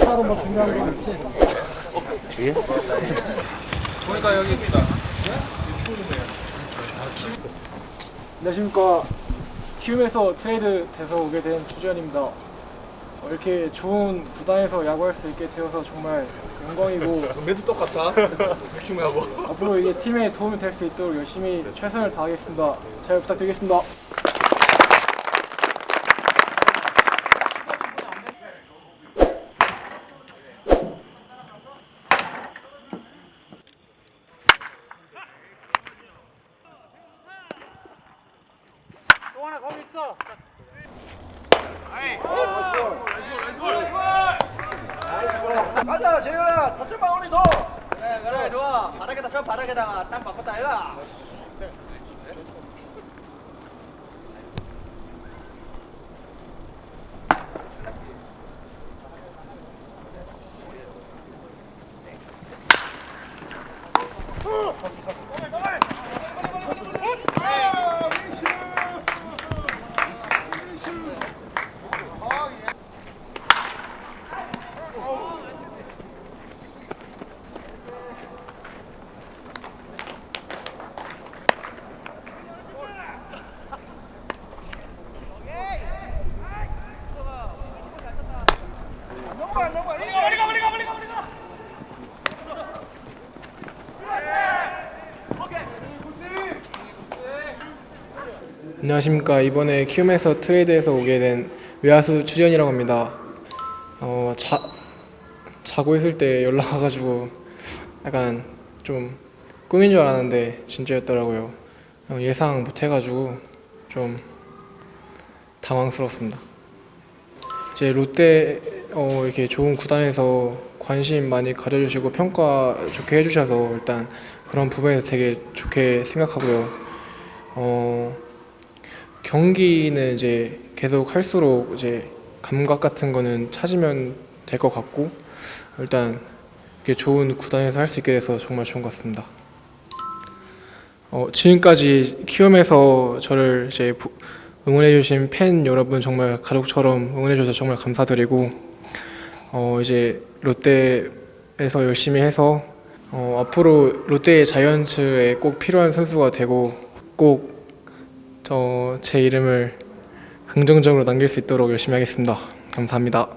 따로 뭐 중요한 거 없지? 예? 보니까 여기 있다. 안녕하십니까. 키움에서 트레이드 돼서 오게 된 주전입니다. 어, 이렇게 좋은 구단에서 야구할 수 있게 되어서 정말 영광이고 매도 똑같아 키움하고 앞으로 이게 팀에 도움이 될 수 있도록 열심히 최선을 다하겠습니다. 잘 부탁드리겠습니다. 가자 재현아 타점만 올리 더. 그래 그래 좋아. 바닥에다 저 바닥에다가 땅 바꿨다 이 가 안녕하십니까. 이번에 키움에서 트레이드해서 오게 된 외야수 주지현이라고 합니다. 어, 자, 자고 있을 때 연락 와가지고 약간 좀 꿈인 줄 알았는데 진짜였더라고요. 어, 예상 못 해가지고 좀 당황스럽습니다. 이제 롯데 어, 이렇게 좋은 구단에서 관심 많이 가져주시고 평가 좋게 해주셔서 일단 그런 부분에서 되게 좋게 생각하고요. 어, 경기는 이제 계속 할수록 이제 감각 같은 거는 찾으면 될 것 같고 일단 이렇게 좋은 구단에서 할 수 있게 돼서 정말 좋은 것 같습니다. 어, 지금까지 키움에서 저를 이제 부- 응원해주신 팬 여러분 정말 가족처럼 응원해줘서 정말 감사드리고 어, 이제 롯데에서 열심히 해서 어, 앞으로 롯데 자이언츠에 꼭 필요한 선수가 되고 꼭 저 제 이름을 긍정적으로 남길 수 있도록 열심히 하겠습니다. 감사합니다.